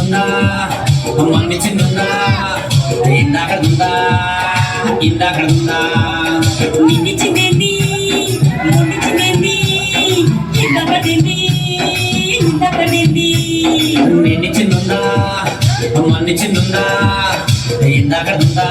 చిన్నుందా మన్ని చిన్నుందా ఇందాకడుందా ఇందాకడుందా నిన్ను చిన్నది మొన్ను చిన్నది చిన్నుందా మన్ని చిన్నుందా ఇందాకడుందా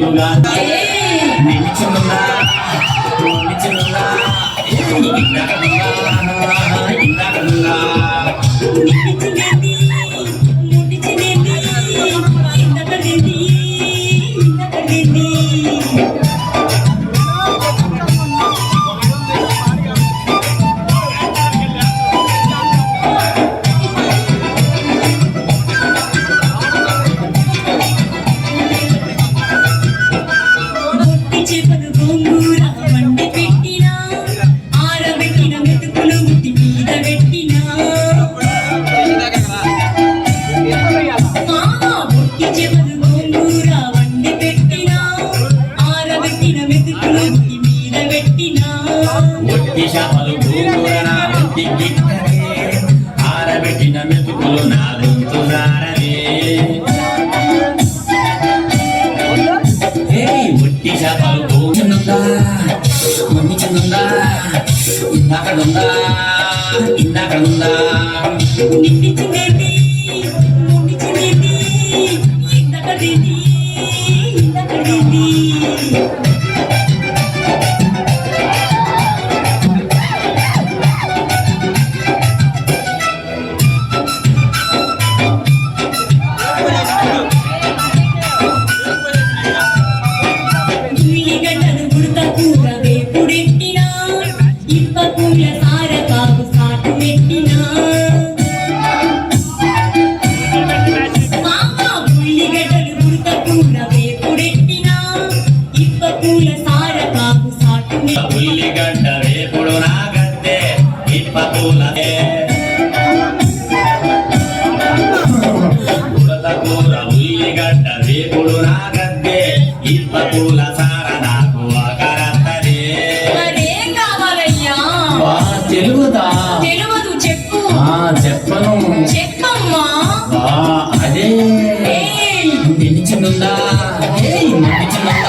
నీరుగా నిలిచున్నా నిలిచున్నా ఇందాక ఇందాక ఆరబెట్టి ఆరబెట్టిన మెతుకులు నాదంతు నారదే. ఒట్టి చేపలు భోజనుందా మమ్మించిందా ఇందాకడుందా? ఇందాకడుందా? చెప్పను. చెప్పమ్మా. అదే. నిలిచినుందా? నిలిచినుందా?